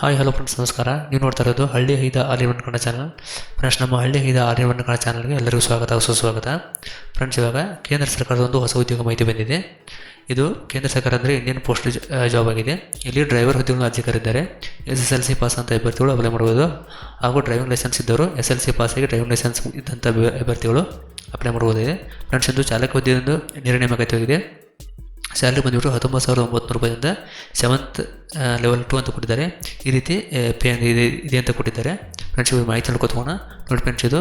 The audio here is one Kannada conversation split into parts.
ಹಾಯ್ ಹಲೋ ಫ್ರೆಂಡ್ಸ್ ನಮಸ್ಕಾರ. ನೀವು ನೋಡ್ತಾ ಇರೋದು ಹಳ್ಳಿ ಹೈದ ಆರ್ಯವನ್ ಕನ್ನಡ ಚಾನಲ್ ಫ್ರೆಂಡ್ಸ್ ನಮ್ಮ ಹಳ್ಳಿ ಹೈದ ಆರ್ಯವನ್ ಕನ್ನಡ ಚಾನಲ್ಗೆ ಎಲ್ಲರಿಗೂ ಸ್ವಾಗತ ಸುಸ್ವಾಗತ ಫ್ರೆಂಡ್ಸ್ ಇವಾಗ ಕೇಂದ್ರ ಸರ್ಕಾರದ ಒಂದು ಹೊಸ ಉದ್ಯೋಗ ಮಾಹಿತಿ ಬಂದಿದೆ. ಇದು ಕೇಂದ್ರ ಸರ್ಕಾರ ಅಂದರೆ ಇಂಡಿಯನ್ ಪೋಸ್ಟ್ ಜಾಬ್ ಆಗಿದೆ. ಇಲ್ಲಿ ಡ್ರೈವರ್ ಹುದ್ದೆಗಳನ್ನು ಅರ್ಜಿ ಕರೆದಿದ್ದಾರೆ S S L C pass ಅಂತ ಅಭ್ಯರ್ಥಿಗಳು ಅಪ್ಲೈ ಮಾಡ್ಬೋದು. ಹಾಗೂ ಡ್ರೈವಿಂಗ್ ಲೈಸೆನ್ಸ್ ಇದ್ದವರು ಎಸ್ ಎಲ್ ಸಿ ಪಾಸಾಗಿ ಡ್ರೈವಿಂಗ್ ಲೈಸೆನ್ಸ್ ಇದ್ದಂಥ ಅಭ್ಯರ್ಥಿಗಳು ಅಪ್ಲೈ ಮಾಡ್ಬೋದಿದೆ ಫ್ರೆಂಡ್ಸ್ ಇದು ಚಾಲಕ ಹುದ್ದೆಯೊಂದು ನೇಮಕಾತಿಯಾಗಿದೆ ಸ್ಯಾಲ್ರಿ ಬಂದುಬಿಟ್ಟು ಹತ್ತೊಂಬತ್ತು ಸಾವಿರದ ಒಂಬತ್ತು ರೂಪಾಯಿಂದ ಸೆವೆಂತ್ ಲೆವೆಲ್ ಟು ಅಂತ ಕೊಟ್ಟಿದ್ದಾರೆ. ಈ ರೀತಿ ಪೇ ಇದೆ ಇದೆ ಅಂತ ಕೊಟ್ಟಿದ್ದಾರೆ. ಫ್ರೆಂಡ್ಸ್ ಮಾಹಿತಿ ನೋಡ್ಕೋತೋಣ ನೋಡಿ ಫ್ರೆಂಡ್ಸ್ ಇದು.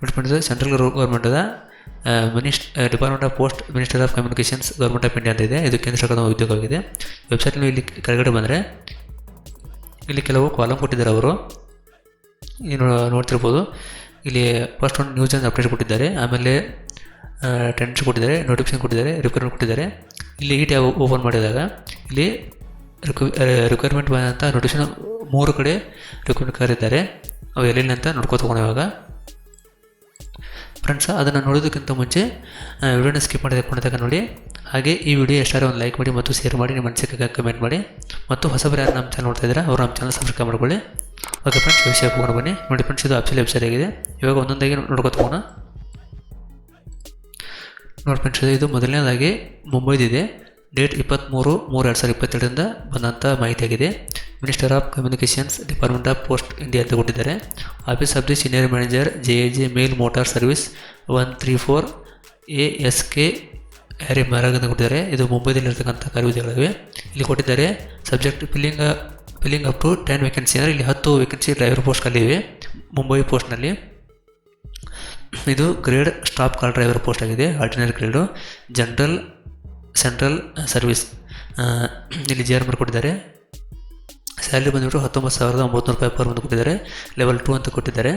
ನೋಡಿ friends central ಗೌರ್ಮೆಂಟದ minist department of post minister of communications government of India ಅಂತ ಇದೆ. ಇದು ಕೇಂದ್ರ ಸರ್ಕಾರದ ಉದ್ಯೋಗವಾಗಿದೆ ವೆಬ್ಸೈಟ್ನಲ್ಲಿ ಇಲ್ಲಿ ಕೆಳಗಡೆ ಬಂದರೆ, ಇಲ್ಲಿ ಕೆಲವು ಕಾಲಮ್ ಕೊಟ್ಟಿದ್ದಾರೆ ಅವರು. ನೋಡ್ತಿರ್ಬೋದು. ಇಲ್ಲಿ ಫಸ್ಟ್ ಒಂದು ನ್ಯೂಸ್ ಅಂತ ಅಪ್ಡೇಟ್ ಕೊಟ್ಟಿದ್ದಾರೆ. ಆಮೇಲೆ ಟೆನ್ಸ್ ಕೊಟ್ಟಿದ್ದಾರೆ ನೋಟಿಫಿಕೇಶನ್ ಕೊಟ್ಟಿದ್ದಾರೆ ರಿಕ್ವೈರ್ಮೆಂಟ್ ಕೊಟ್ಟಿದ್ದಾರೆ. ಇಲ್ಲಿ ಈ ಟ್ಯಾಬ್ ಓಪನ್ ಮಾಡಿದಾಗ, ಇಲ್ಲಿ ರಿಕ್ವೈರ್ಮೆಂಟ್ ಬಂದಂಥ ನೋಟಿಫಿಕೇಶನ್ ಮೂರು ಕಡೆ ರಿಕ್ವೈರ್ಮೆಂಟ್ ಕರೆದಿದ್ದಾರೆ. ಅವು ಎಲ್ಲೆಲ್ಲಿ ಅಂತ ನೋಡ್ಕೊತ ಇವಾಗ. ಫ್ರೆಂಡ್ಸ್ ಅದನ್ನು ನೋಡೋದಕ್ಕಿಂತ ಮುಂಚೆ ವಿಡಿಯೋನ ಸ್ಕಿಪ್ ಮಾಡಿದ ಕೊನೆದಾಗ ನೋಡಿ. ಹಾಗೆ ಈ ವಿಡಿಯೋ ಎಷ್ಟಾರು ಒಂದು ಲೈಕ್ ಮಾಡಿ ಮತ್ತು ಶೇರ್ ಮಾಡಿ, ನಿಮ್ಮ ಮನಸ್ಸಿಗೆ ಕಮೆಂಟ್ ಮಾಡಿ. ಮತ್ತು ಹೊಸಬರು ಯಾರು ನಮ್ಮ ಚಾನಲ್ ನೋಡ್ತಾ ಇದ್ದಾರೆ, ಅವರು ನಮ್ಮ ಚಾನಲ್ ಸಬ್ಸ್ಕ್ರೈಬ್ ಮಾಡ್ಕೊಳ್ಳಿ. ಓಕೆ ಫ್ರೆಂಡ್ಸ್ ವಿಷಯ ಹೋಗೋಣ ಬನ್ನಿ. ನೋಡಿ ಫ್ರೆಂಡ್ಸ್ ಇದು ಅಫ್ಸಲ್ ವೆಬ್ಸೈಟ್ ಆಗಿದೆ. ಇವಾಗ ಒಂದೊಂದಾಗಿ ನೋಡ್ಕೊತ ಹೋಗೋಣ. ನೋಡಿ ಫ್ರೆಂಡ್ಸ್ ಇದು ಮೊದಲನೇದಾಗಿ ಮುಂಬೈದಿದೆ. ಡೇಟ್ ಇಪ್ಪತ್ತ್ಮೂರು ಮೂರು ಎರಡು ಸಾವಿರದ ಇಪ್ಪತ್ತೆರಡರಿಂದ ಬಂದಂಥ ಮಾಹಿತಿಯಾಗಿದೆ. Minister of communications department of post India ಅಂತ ಕೊಟ್ಟಿದ್ದಾರೆ. Office of the senior manager J A J mail motor service one three four A S K Ahire Marg ಅಂತ ಕೊಟ್ಟಿದ್ದಾರೆ. ಇದು ಮುಂಬೈದಲ್ಲಿರ್ತಕ್ಕಂಥ ಕಾರ್ಯವಿಧಿಗಳಿವೆ ಇಲ್ಲಿ ಕೊಟ್ಟಿದ್ದಾರೆ subject filling filling up to ten vacancy ಅಂದರೆ ಇಲ್ಲಿ ಹತ್ತು ವೇಕೆನ್ಸಿ ಡ್ರೈವರ್ ಪೋಸ್ಟ್ ಖಾಲಿ ಮುಂಬೈ ಪೋಸ್ಟ್ನಲ್ಲಿ ಇದು grade staff car driver post ಆಗಿದೆ ordinary grade general central service ಇಲ್ಲಿ ಜಿ ಆರ್ ಕೊಟ್ಟಿದ್ದಾರೆ. ಸ್ಯಾಲ್ರಿ ಬಂದುಬಿಟ್ಟು ಹತ್ತೊಂಬತ್ತು ಸಾವಿರದ ಒಂಬತ್ತು ರೂಪಾಯಿ ಪರ್ ಒಂದು ಕೊಟ್ಟಿದ್ದಾರೆ. ಲೆವೆಲ್ ಟು ಅಂತ ಕೊಟ್ಟಿದ್ದಾರೆ.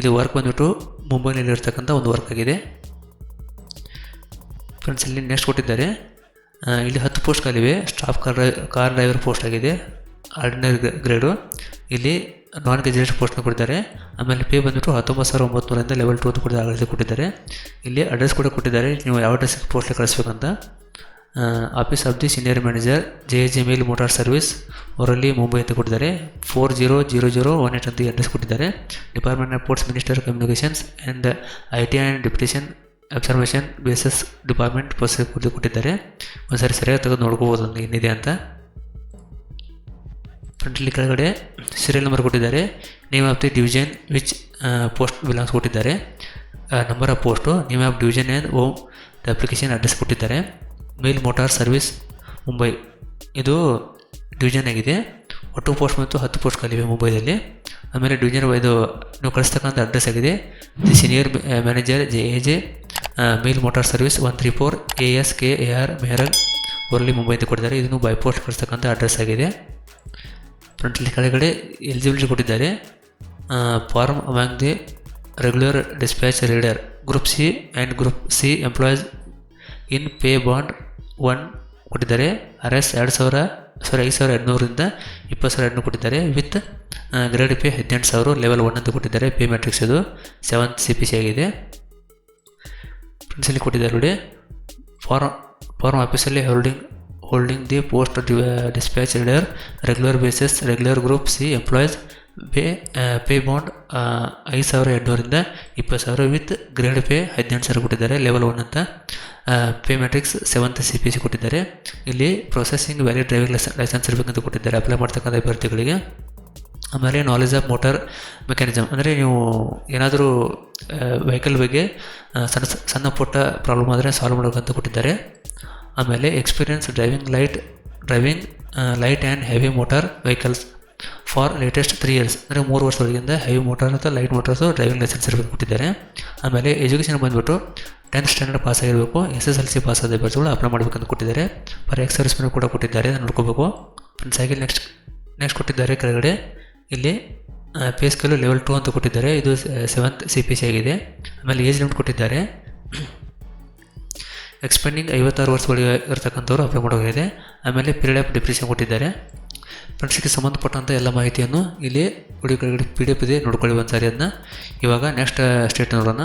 ಇದು ವರ್ಕ್ ಬಂದುಬಿಟ್ಟು ಮುಂಬೈನಲ್ಲಿ ಇರ್ತಕ್ಕಂಥ ಒಂದು ವರ್ಕ್ ಆಗಿದೆ. ಫ್ರೆಂಡ್ಸ್ ಇಲ್ಲಿ ನೆಕ್ಸ್ಟ್ ಕೊಟ್ಟಿದ್ದಾರೆ. ಇಲ್ಲಿ ಹತ್ತು ಪೋಸ್ಟ್ಗಳಿವೆ staff car car driver post ಆಗಿದೆ. ಆರ್ಡಿನರಿ ಗ್ರೇಡು ಇಲ್ಲಿ ನಾನ್ ಗ್ರಾಜುಯೇಟ್ ಪೋಸ್ಟ್ನ ಕೊಟ್ಟಿದ್ದಾರೆ. ಆಮೇಲೆ ಪೇ ಬಂದ್ಬಿಟ್ಟು ಹತ್ತೊಂಬತ್ತು ಸಾವಿರ ಒಂಬತ್ತು ಲೆವೆಲ್ ಟು ಅಂತ ಕೂಡ ಆಗಲೇ ಕೊಟ್ಟಿದ್ದಾರೆ. ಇಲ್ಲಿ ಅಡ್ರೆಸ್ ಕೂಡ ಕೊಟ್ಟಿದ್ದಾರೆ. ನೀವು ಯಾವ ಅಡ್ರೆಸ್ಗೆ ಪೋಸ್ಟ್ಗೆ ಕಳಿಸ್ಬೇಕಂತ office of the senior manager J J mail motor service ಅವರಲ್ಲಿ ಮುಂಬೈ ಅಂತ ಕೊಟ್ಟಿದ್ದಾರೆ. Four zero zero zero one eight ಅಂತ ಅಡ್ರೆಸ್ ಕೊಟ್ಟಿದ್ದಾರೆ. Department of ports minister communications and I T and deputation observation bases department post ಕೊಟ್ಟು ಕೊಟ್ಟಿದ್ದಾರೆ. ಒಂದು ಸರಿ ಸರಿಯಾಗಿ ತೆಗೆದು ನೋಡ್ಕೋಬೋದು ಏನಿದೆ ಅಂತ. ಫ್ರಂಟಲ್ಲಿ ಕೆಳಗಡೆ ಸೀರಿಯಲ್ ನಂಬರ್ ಕೊಟ್ಟಿದ್ದಾರೆ. Name of the division which post belongs ಕೊಟ್ಟಿದ್ದಾರೆ. Number of post name of division and whom the application address ಕೊಟ್ಟಿದ್ದಾರೆ. ಮೇಲ್ ಮೋಟಾರ್ ಸರ್ವಿಸ್ ಮುಂಬೈ ಇದು ಡಿವಿಷನ್ ಆಗಿದೆ. ಒಟ್ಟು ಪೋಸ್ಟ್ ಮತ್ತು ಹತ್ತು ಪೋಸ್ಟ್ ಕಲಿವೆ ಮುಂಬೈದಲ್ಲಿ ಆಮೇಲೆ ಡಿವಿಷನ್ ಇದು ನೀವು ಕಳಿಸ್ತಕ್ಕಂಥ ಅಡ್ರೆಸ್ ಆಗಿದೆ. The senior manager J A J mail motor service one three four A S K A R ಮೆಹರಲ್ ಊರಲ್ಲಿ ಮುಂಬೈ ಅಂತ ಕೊಟ್ಟಿದ್ದಾರೆ. ಇದನ್ನು ಬೈ ಪೋಸ್ಟ್ ಕಳಿಸ್ತಕ್ಕಂಥ ಅಡ್ರೆಸ್ ಆಗಿದೆ. ಫ್ರಂಟಲ್ಲಿ ಕೆಳಗಡೆ ಎಲಿಜಿಬಿಲಿಟಿ ಕೊಟ್ಟಿದ್ದಾರೆ. Form among the regular dispatch reader group C and group C employees in pay band one ಕೊಟ್ಟಿದ್ದಾರೆ. ಆರ್ ಎಸ್ ಎರಡು ಸಾವಿರ ಸಾರಿ ಐದು ಸಾವಿರ ಎರಡುನೂರಿಂದ ಇಪ್ಪತ್ತು ಸಾವಿರ ಎರಡುನೂರು ಕೊಟ್ಟಿದ್ದಾರೆ. ವಿತ್ ಗ್ರೇಡ್ ಪೇ ಹದಿನೆಂಟು ಸಾವಿರ ಲೆವೆಲ್ ಒನ್ ಅಂತ ಕೊಟ್ಟಿದ್ದಾರೆ. ಪೇ ಮ್ಯಾಟ್ರಿಕ್ಸ್ ಇದು ಸೆವೆಂತ್ ಸಿ ಪಿ ಸಿ ಆಗಿದೆ. ಫ್ರೆಂಡ್ಸಲ್ಲಿ ಕೊಟ್ಟಿದ್ದಾರೆ ನೋಡಿ. ಫಾರ್ಮ್ ಫಾರ್ಮ್ ಆಫೀಸಲ್ಲಿ holding holding the post dispatch reader regular basis regular group C employees pay pay band ಐದು ಸಾವಿರ ಎಂಟುನೂರಿಂದ ಇಪ್ಪತ್ತು ಸಾವಿರ ವಿತ್ ಗ್ರೇಡ್ ಪೇ ಹದಿನೆಂಟು ಸಾವಿರ ಕೊಟ್ಟಿದ್ದಾರೆ ಲೆವೆಲ್ ಒನ್ ಅಂತ. Pay matrix seventh C P C ಕೊಟ್ಟಿದ್ದಾರೆ. ಇಲ್ಲಿ ಪ್ರೊಸೆಸಿಂಗ್ ವ್ಯಾಲಿಡ್ ಡ್ರೈವಿಂಗ್ ಲೈಸೆನ್ಸ್ ಇರಬೇಕಂತ ಕೊಟ್ಟಿದ್ದಾರೆ ಅಪ್ಲೈ ಮಾಡ್ತಕ್ಕಂಥ ಅಭ್ಯರ್ಥಿಗಳಿಗೆ. ಆಮೇಲೆ ನಾಲೆಜ್ ಆಫ್ ಮೋಟರ್ ಮೆಕ್ಯಾನಿಸಮ್ ಅಂದರೆ ನೀವು ಏನಾದರೂ ವೆಹಿಕಲ್ ಬಗ್ಗೆ ಆ, ಸಣ್ಣ ಸಣ್ಣ ಪುಟ್ಟ ಪ್ರಾಬ್ಲಮ್ ಆದರೆ ಸಾಲ್ವ್ ಮಾಡೋಕ್ಕಂತ ಕೊಟ್ಟಿದ್ದಾರೆ. ಆಮೇಲೆ experience driving light driving light and heavy motor vehicles for latest three years ಅಂದರೆ ಮೂರು ವರ್ಷದೊಳಗಿಂದ ಹೆವಿ ಮೋಟಾರ್ ಅಥವಾ ಲೈಟ್ ಮೋಟಾರ್ಸು ಡ್ರೈವಿಂಗ್ ಲೈಸೆನ್ಸ್ ಇರಬೇಕು ಕೊಟ್ಟಿದ್ದಾರೆ. ಆಮೇಲೆ ಎಜುಕೇಷನ್ ಬಂದುಬಿಟ್ಟು ಟೆಂತ್ ಸ್ಟ್ಯಾಂಡರ್ಡ್ ಪಾಸ್ ಆಗಿರಬೇಕು. S S L C pass ಆದ ಅಭ್ಯರ್ಥಿಗಳು ಅಪ್ಲೈ ಮಾಡಬೇಕಂತ ಕೊಟ್ಟಿದ್ದಾರೆ. ಫಾರ್ ಎಕ್ಸ್ ಸರ್ವಿಸ್ಮೆನ್ ಕೂಡ ಕೊಟ್ಟಿದ್ದಾರೆ ನೋಡ್ಕೋಬೇಕು. ಹಾಗೆ ನೆಕ್ಸ್ಟ್ ನೆಕ್ಸ್ಟ್ ಕೊಟ್ಟಿದ್ದಾರೆ ಕೆಳಗಡೆ. ಇಲ್ಲಿ ಪೇ ಸ್ಕೇಲು ಲೆವೆಲ್ ಟು ಅಂತ ಕೊಟ್ಟಿದ್ದಾರೆ. ಇದು ಸೆವೆಂತ್ ಸಿ ಪಿ ಸಿ ಆಗಿದೆ. ಆಮೇಲೆ ಏಜ್ ಲಿಮಿಟ್ ಕೊಟ್ಟಿದ್ದಾರೆ. ಎಕ್ಸ್ಪೆಂಡಿಂಗ್ ಐವತ್ತಾರು ವರ್ಷಗಳಿಗೆ ಇರತಕ್ಕಂಥವ್ರು ಅಪ್ಲೈ ಮಾಡೋಗಿದೆ ಆಮೇಲೆ ಪೀರಿಯಡ್ ಆಫ್ ಡಿಪ್ರೆಷನ್ ಕೊಟ್ಟಿದ್ದಾರೆ. ಫ್ರೆಂಡ್ಸ್ಗೆ ಸಂಬಂಧಪಟ್ಟಂಥ ಎಲ್ಲ ಮಾಹಿತಿಯನ್ನು ಇಲ್ಲಿ ಹುಡುಗಿ ಕೆಳಗಡೆ ಪಿ ಡಿ ಎಫ್ ಇದೆ, ನೋಡ್ಕೊಳ್ಳಿ ಒಂದು ಸಾರಿ ಅದನ್ನ. ಇವಾಗ ನೆಕ್ಸ್ಟ್ ಸ್ಟೇಟ್ ನೋಡೋಣ.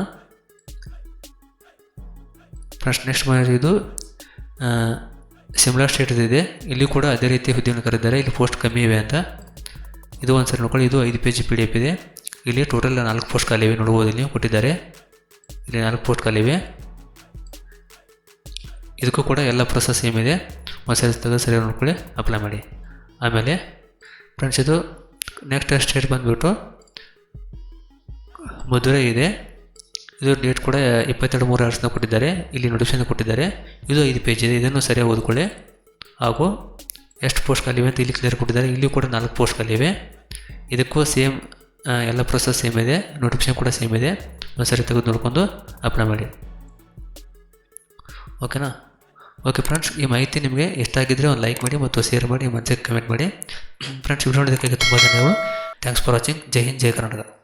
ಫ್ರೆಂಡ್ಸ್ ನೆಕ್ಸ್ಟ್ ಇದು ಸಿಮ್ಲಾ ಸ್ಟೇಟ್ ಇದೆ. ಇಲ್ಲಿ ಕೂಡ ಅದೇ ರೀತಿ ಹುದ್ದೆಯನ್ನು ಕರೆದಿದ್ದಾರೆ. ಇಲ್ಲಿ ಪೋಸ್ಟ್ ಕಮ್ಮಿ ಇವೆ ಅಂತ. ಇದು ಒಂದು ಸರಿ ನೋಡ್ಕೊಳ್ಳಿ. ಇದು ಐದು ಪೇಜ್ ಪಿ ಎಫ್ ಇದೆ. ಇಲ್ಲಿ ಟೋಟಲ್ ನಾಲ್ಕು ಪೋಸ್ಟ್ ಖಾಲಿವೆ ನೋಡ್ಬೋದು ಇಲ್ಲಿ ಕೊಟ್ಟಿದ್ದಾರೆ. ಇಲ್ಲಿ ನಾಲ್ಕು ಪೋಸ್ಟ್ ಖಾಲಿವೆ ಇದಕ್ಕೂ ಕೂಡ ಎಲ್ಲ ಪ್ರೊಸೆಸ್ ಸೇಮ್ ಇದೆ. ಸರಿ ತೆಗೆದು ಸರಿ ನೋಡ್ಕೊಳ್ಳಿ ಅಪ್ಲೈ ಮಾಡಿ. ಆಮೇಲೆ ಫ್ರೆಂಡ್ಸ್ ಇದು ನೆಕ್ಸ್ಟ್ ಸ್ಟೇಟ್ ಬಂದುಬಿಟ್ಟು ಮಧುರೈ ಇದೆ. ಇದು ಡೇಟ್ ಕೂಡ ಇಪ್ಪತ್ತೆರಡು ಮೂರು ಅವರ್ಸ್ನ ಕೊಟ್ಟಿದ್ದಾರೆ. ಇಲ್ಲಿ ನೋಟಿಫಿಕೇಶನ್ ಕೊಟ್ಟಿದ್ದಾರೆ. ಇದು ಐದು ಪೇಜ್ ಇದೆ. ಇದನ್ನು ಸರಿಯಾಗಿ ಓದ್ಕೊಳ್ಳಿ. ಹಾಗೂ ಎಷ್ಟು ಪೋಸ್ಟ್ ಖಾಲಿವೆ ಅಂತ ಇಲ್ಲಿ ಕ್ಲಿಯರ್ ಕೊಟ್ಟಿದ್ದಾರೆ. ಇಲ್ಲಿ ಕೂಡ ನಾಲ್ಕು ಪೋಸ್ಟ್ ಖಾಲಿವೆ ಇದಕ್ಕೂ ಸೇಮ್ ಎಲ್ಲ ಪ್ರೊಸೆಸ್ ಸೇಮ್ ಇದೆ. ನೋಟಿಫಿಕೇಶನ್ ಕೂಡ ಸೇಮ್ ಇದೆ. ಒಂದು ಸರಿ ತೆಗೆದು ನೋಡ್ಕೊಂಡು ಅಪ್ಲೈ ಮಾಡಿ. ಓಕೆನಾ ಓಕೆ ಫ್ರೆಂಡ್ಸ್ ಈ ಮಾಹಿತಿ ನಿಮಗೆ ಇಷ್ಟ ಒಂದು ಲೈಕ್ ಮಾಡಿ ಮತ್ತು ಶೇರ್ ಮಾಡಿ ಮತ್ತು ಕಮೆಂಟ್ ಮಾಡಿ. ಫ್ರೆಂಡ್ಸ್ ವಿಡಿಯೋ ನೋಡೋದಕ್ಕಾಗಿ ತುಂಬ ಧನ್ಯವಾದ. Thanks for watching Jai Hind Jai Karnataka